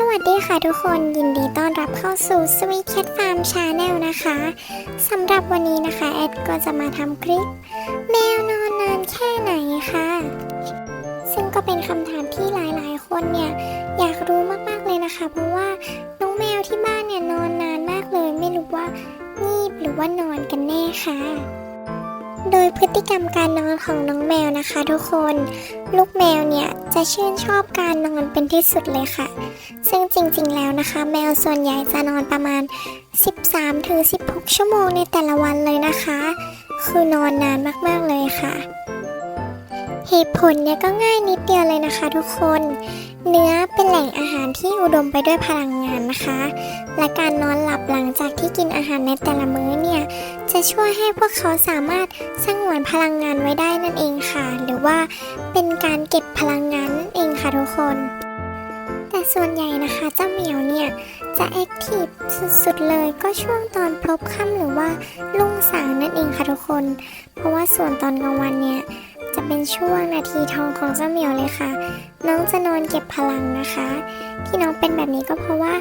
สวัสดีค่ะทุกคนยินดีต้อนรับเข้าสู่ Sweet Cat Farm Channel นะคะสำหรับวันนี้นะคะ แอดก็จะมาทำคลิป แมวนอนนานแค่ไหนค่ะซึ่งก็เป็นคำถามที่หลายๆ คนเนี่ย อยากรู้มากๆเลยนะคะ เพราะว่าน้องแมวที่บ้านเนี่ยนอนนานมากเลย ไม่รู้ว่างีบหรือว่านอนกันแน่ค่ะ โดยพฤติกรรมการนอนของน้องแมวนะคะ ทุกคน ลูกแมวเนี่ยจะชื่นชอบการนอนเป็นที่สุดเลยค่ะ ซึ่งจริงๆแล้วนะคะ แมวส่วนใหญ่จะนอนประมาณ 13-16 ชั่วโมงในแต่ละวันเลยนะคะ คือนอนนานมากๆเลยค่ะ เหตุผลเนี่ยก็ง่ายนิดเดียวเลยนะคะทุกคน เนื้อเป็นแหล่งอาหารที่อุดมไปด้วยพลังงานนะคะ และการนอนหลับหลังจากที่กินอาหารในแต่ละมื้อเนี่ยจะช่วยให้พวกเขาสามารถสงวนพลังงานไว้ได้นั่นเองค่ะ หรือว่าเป็นการเก็บพลังงานนั่นเองค่ะทุกคน แต่ส่วนใหญ่นะคะเจ้าเหมียวเนี่ยจะแอคทีฟสุดๆเลยก็ช่วงตอนพลบค่ำหรือว่าลุ่งสางนั่นเองค่ะทุกคน เพราะว่าส่วนตอนกลางวันเนี่ย จะเป็นช่วงนาทีทองของเจ้าเหมียวเลยค่ะ น้องจะนอนเก็บพลังนะคะ ที่น้องเป็นแบบนี้ก็เพราะว่า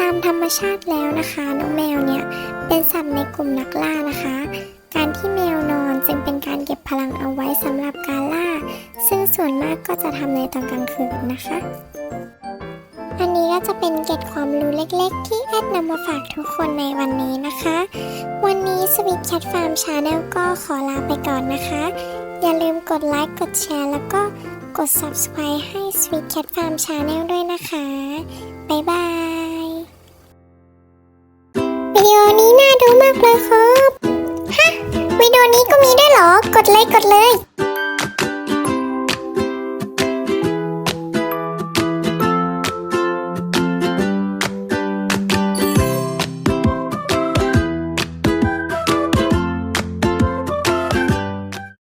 ตามธรรมชาติแล้วนะคะ น้องแมวเนี่ยเป็นสัตว์ในกลุ่มนักล่านะคะ การที่แมวนอนจึงเป็นการเก็บพลังเอาไว้สำหรับการล่า ซึ่งส่วนมากก็จะทำในตอนกลางคืนนะคะ อันนี้ก็จะเป็นเกร็ดความรู้เล็กๆ ที่แอดนำมาฝากทุกคนในวันนี้นะคะ วันนี้ Sweet Cat Farm Channel ก็ขอลาไปก่อนนะคะ อย่าลืมกดไลค์ กดแชร์ แล้วก็กด Subscribe ให้ Sweet Cat Farm Channel ด้วยนะคะ บ๊ายบาย วิดีโอนี้น่าดูมากเลยครับ ฮะ วิดีโอนี้ก็มีด้วยเหรอ กดเลยกดเลย